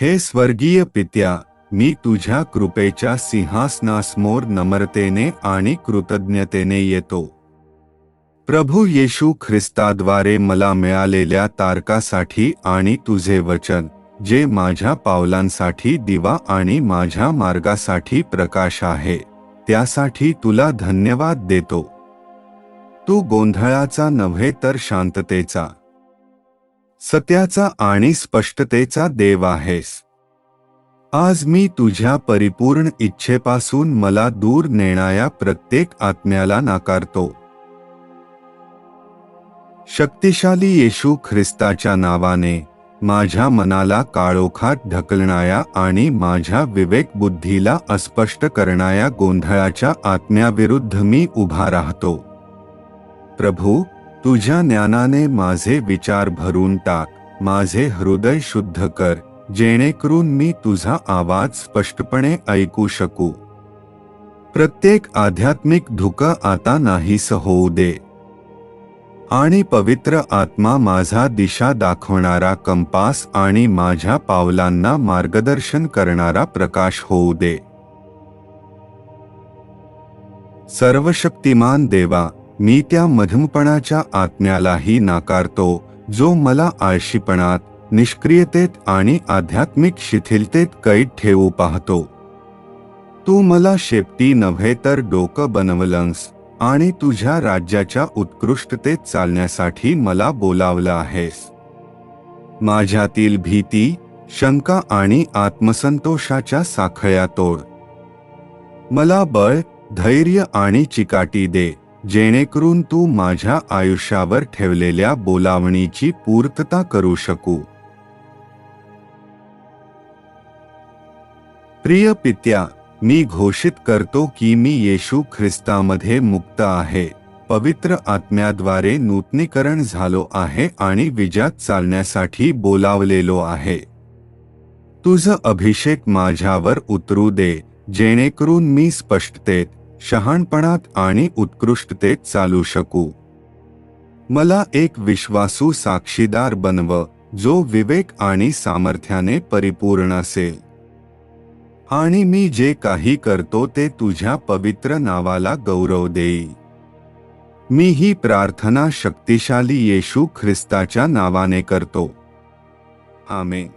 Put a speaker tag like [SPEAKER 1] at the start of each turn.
[SPEAKER 1] हे स्वर्गीय पित्या मी तुझ्या कृपेच्या सिंहासनासमोर नम्रतेने आणि कृतज्ञतेने येतो. प्रभू येशू ख्रिस्ताद्वारे मला मिळालेल्या तारकासाठी आणि तुझे वचन जे माझ्या पावलांसाठी दिवा आणि माझ्या मार्गासाठी प्रकाश आहे त्यासाठी तुला धन्यवाद देतो. तू गोंधळाचा नव्हे तर शांततेचा. सत्याचा आणि स्पष्टतेचा देव आहेस. आज मी तुझ्या परिपूर्ण इच्छेपासून मला दूर नेणाऱ्या प्रत्येक आत्म्याला नाकारतो. शक्तिशाली येशू ख्रिस्ताच्या नावाने माझ्या मनाला काळोखात ढकलणाऱ्या आणि माझ्या विवेक बुद्धीला अस्पष्ट करणाऱ्या गोंधळाच्या आत्म्याविरुद्ध मी उभा राहतो. प्रभू तुझ्या ज्ञानाने माझे विचार भरून टाक माझे हृदय शुद्ध कर जेणेकरून मी तुझा आवाज स्पष्टपणे ऐकू शकू. प्रत्येक आध्यात्मिक धुकं आता नाहीस होऊ दे. आणि पवित्र आत्मा माझा दिशा दाखवणारा कंपास आणि माझ्या पावलांना मार्गदर्शन करणारा प्रकाश होऊ दे. सर्वशक्तिमान देवा मी त्या मधमपणाच्या आत्म्यालाही नाकारतो जो मला आळशीपणात निष्क्रियतेत आणि आध्यात्मिक शिथिलतेत कैद ठेवू पाहतो. तू मला शेपटी नव्हे तर डोकं बनवलंस आणि तुझ्या राज्याच्या उत्कृष्टतेत चालण्यासाठी मला बोलावलं आहेस. माझ्यातील भीती शंका आणि आत्मसंतोषाच्या साखळ्या तोड. मला बळ धैर्य आणि चिकाटी दे. जेणेकरून तू माझ्या आयुष्यावर ठेवलेल्या बोलावणीची पूर्तता करू शकू. प्रिय पित्या मी घोषित करतो की मी येशू ख्रिस्तामध्ये मुक्त आहे. पवित्र आत्म्याद्वारे नूतनीकरण झालो आहे आणि विजात चालण्यासाठी बोलावलेलो आहे. तुझं अभिषेक माझ्यावर उतरू दे जेणेकरून मी स्पष्टतेत शहाणपणात आणि उत्कृष्टतेत चालू शकू. मला एक विश्वासू साक्षीदार बनव जो विवेक आणि सामर्थ्याने परिपूर्ण असेल. आणि मी जे काही करतो ते तुझ्या पवित्र नावाला गौरव देई मी ही प्रार्थना शक्तिशाली येशू ख्रिस्ताच्या नावाने करतो. आमेन.